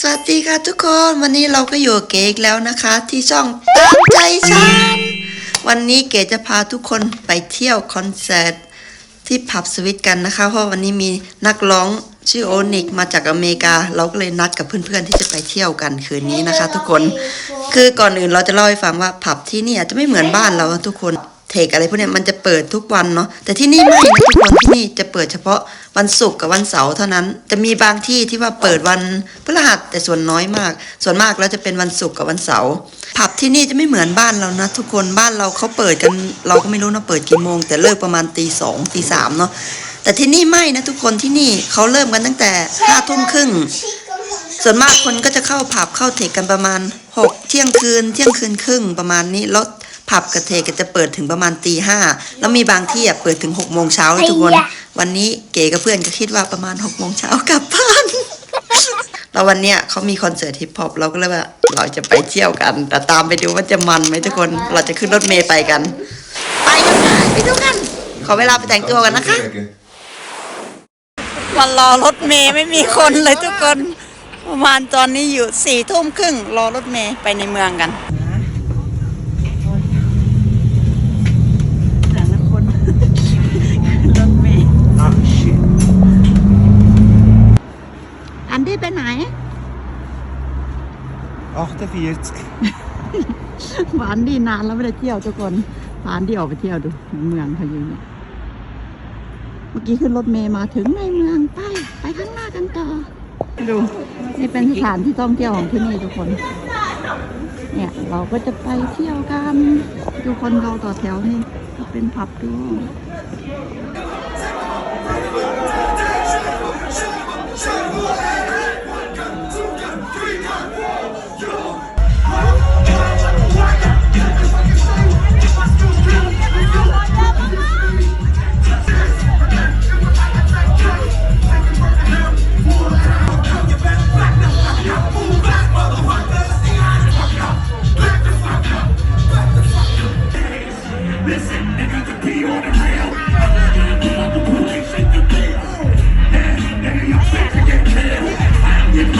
สวัสดีค่ะทุกคนวันนี้เราก็อยู่เก๋อีกแล้วนะคะ ที่ช่องตามใจฉัน วันนี้เก๋จะพาทุกคนไปเที่ยวคอนเสิร์ตที่ผับสวิตกันนะคะ เพราะวันนี้มีนักร้องชื่อโอนิกมาจากอเมริกา เราก็เลยนัดกับเพื่อนๆที่จะไปเที่ยวกันคืนนี้นะคะ ทุกคนคือก่อนอื่นเราจะเล่าให้ฟังว่าผับที่นี่อาจจะไม่เหมือนบ้านเราทุกคนเทคอะไรพวกเนี้ยมันจะเปิดทุกวันเนาะแต่ที่นี่ไม่นะทุกคนที่นี่จะเปิดเฉพาะ วันศุกร์กับวันเสาร์เท่านั้น จะมีบางที่ที่ว่าเปิดวันพฤหัสแต่ส่วนน้อยมาก ส่วนมากแล้วจะเป็นวันศุกร์กับวันเสาร์ผับที่นี่จะไม่เหมือนบ้านเรานะ ทุกคนบ้านเราเขาเปิดกันเราก็ไม่รู้นะเปิดกี่โมง แต่เลิกประมาณตีสองตีสามเนาะแต่ที่นี่ไม่นะทุกคนที่นี่เขาเริ่มกันตั้งแต่ห้าทุ่มครึ่งส่วนมากคนก็จะเข้าผับเข้าเทคกันประมาณหกเที่ยงคืน เที่ยงคืนครึ่งประมาณนี้แล้วผับกับเทคก็จะเปิดถึงประมาณตีห้าแล้วมีบางที่อะเปิดถึงหกโมงเช้าทุกคน วันนี้เก๋กับเพื่อนก็คิดว่าประมาณหกโมงเช้ากลับบ้านแล้ววันเนี้ยเขามีคอนเสิร์ตฮิปฮอปเราก็เลยว่าเราจะไปเที่ยวกัน แต่ตามไปดูว่าจะมันไหมทุกคน เราจะขึ้นรถเมย์ไปกัน ไปกันค่ะไปดูกัน ขอเวลาไปแต่งตัวกันนะคะมารอรถเมย์ไม่มีคนเลยทุกคน ประมาณตอนนี้อยู่สี่ทุ่มครึ่งรอรถเมย์ไปในเมืองกัน นดี้ไปไหน 48. บ้านดีนานแล้วไม่ได้เที่ยวทุกคนบ้านดีออกไปเที่ยวดูในเมืองเขาอยู่เนี่ยเมื่อกี้ขึ้นรถเมย์มาถึงในเมืองไปไปข้างหน้ากันต่อดูนี่เป็นสถานที่ท่องเที่ยวของที่นี่ทุกคน เนี่ยเราก็จะไปเที่ยวกันดูคนเราต่อแถวนี่ก็เป็นผับดู